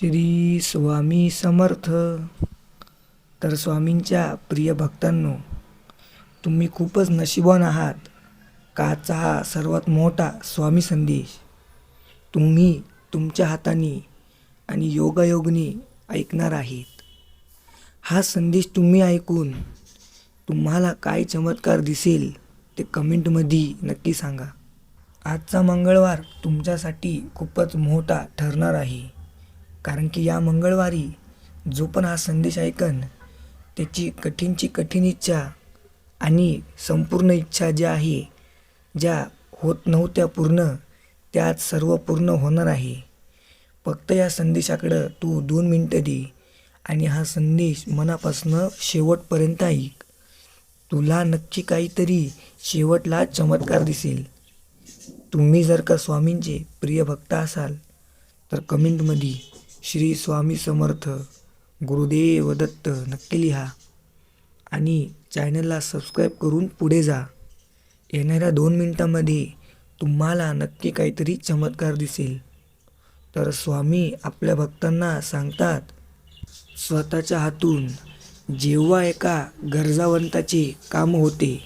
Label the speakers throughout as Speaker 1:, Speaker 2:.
Speaker 1: श्री स्वामी समर्थ. तर स्वामींच्या प्रिय भक्तांनो तुम्ही खूपच नशिबवान आहात. का आजचा हा सर्वात मोठा स्वामी संदेश? तुम्ही तुमच्या हाताने आणि योगायोगने ऐकणार आहेत. हा संदेश तुम्ही ऐकून तुम्हाला काय चमत्कार दिसेल ते कमेंटमध्ये नक्की सांगा. आजचा मंगळवार तुमच्यासाठी खूपच मोठा ठरणार आहे. कारण की या मंगळवारी जो पण हा संदेश ऐकन त्याची कठीणची कठीण इच्छा आणि संपूर्ण इच्छा ज्या आहे ज्या होत नव्हत्या पूर्ण त्यात सर्व पूर्ण होणार आहे. फक्त या संदेशाकडं तू दोन मिनटं दे आणि हा संदेश मनापासनं शेवटपर्यंत ऐक. तुला नक्की काहीतरी शेवटला चमत्कार दिसेल. तुम्ही जर का स्वामींचे प्रिय भक्त असाल तर कमेंटमध्ये श्री स्वामी समर्थ गुरुदेव दत्त नक्की लिहा. आणि चॅनलला सबस्क्राईब करून पुढे जा. येणाऱ्या दोन मिनटामध्ये तुम्हाला नक्की काहीतरी चमत्कार दिसेल. तर स्वामी आपल्या भक्तांना सांगतात स्वतःच्या हातून जेव्हा एका गरजावंताचे काम होते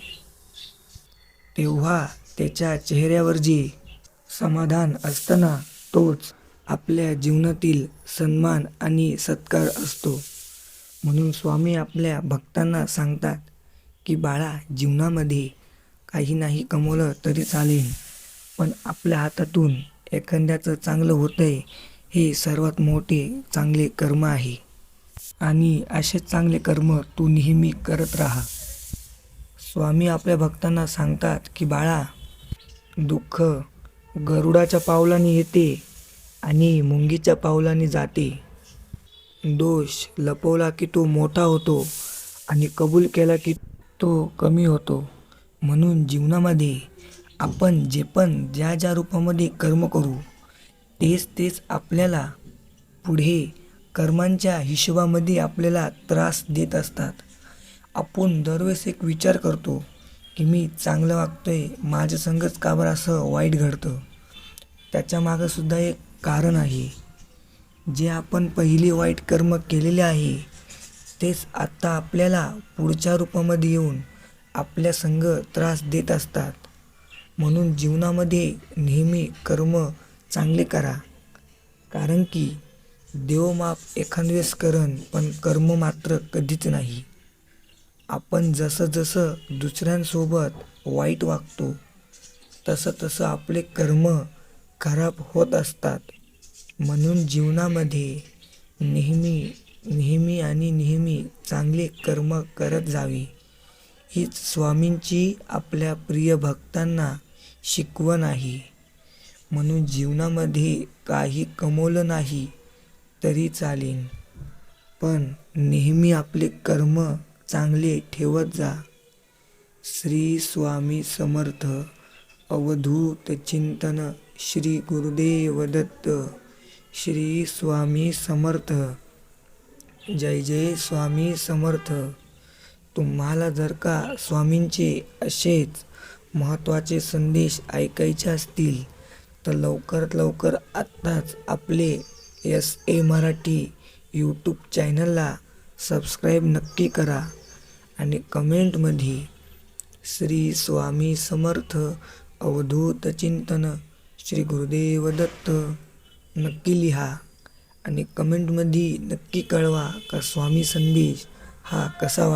Speaker 1: तेव्हा त्याच्या चेहऱ्यावर जे समाधान असताना तोच आपल्या जीवनातील सन्मान आणि सत्कार असतो. म्हणून स्वामी आपल्या भक्तांना सांगतात की बाळा जीवनामध्ये काही नाही कमवलं तरी चालेल पण आपल्या हातातून एखाद्याचं चांगलं होतंय हे सर्वात मोठे चांगले कर्म आहे. आणि असे चांगले कर्म तू नेहमी करत राहा. स्वामी आपल्या भक्तांना सांगतात की बाळा दुःख गरुडाच्या पावलाने येते आणि मुंगीच्या पावलाने जाते. दोष लपवला की तो मोठा होतो आणि कबूल केला की तो कमी होतो. म्हणून जीवनामध्ये आपण जे पण ज्या ज्या रूपामध्ये कर्म करू तेच तेच आपल्याला पुढे कर्मांच्या हिशोबामध्ये आपल्याला त्रास देत असतात. आपण दरवेळेस एक विचार करतो की मी चांगलं वागतो आहे संगच का बरं असं वाईट घडतं. त्याच्यामागंसुद्धा एक कारण आहे. जे आपण पहिले वाईट कर्म केलेले आहे तेच आत्ता आपल्याला पुढच्या रूपामध्ये येऊन आपल्या संग त्रास देत असतात. म्हणून जीवनामध्ये नेहमी कर्म चांगले करा. कारण की देव माप एखादवेळेस करण पण कर्म मात्र कधीच नाही. आपण जसं जसं दुसऱ्यांसोबत वाईट वागतो तसं तसं आपले कर्म खराब होत असतात. म्हणून जीवनामध्ये नेहमी नेहमी आणि नेहमी चांगले कर्म करत जावे. हीच स्वामींची आपल्या प्रिय भक्तांना शिकवण आहे. म्हणून जीवनामध्ये काही कमवलं नाही तरी चालेल. पण नेहमी आपले कर्म चांगले ठेवत जा. श्री स्वामी समर्थ अवधूत चिंतन श्री गुरुदेव दत्त श्री स्वामी समर्थ. जय जय स्वामी समर्थ. तुम्हाला जर का स्वामींचे असेच महत्त्वाचे संदेश ऐकायचे असतील तर लवकरात लवकर आत्ताच आपले एस ए मराठी यूट्यूब चॅनलला सबस्क्राईब नक्की करा आणि कमेंटमध्ये श्री स्वामी समर्थ अवधूत चिंतन श्री गुरुदेव दत्त नक्की लिहा आणि कमेंटमध्ये नक्की कळवा का स्वामी संदेश हा कसा वा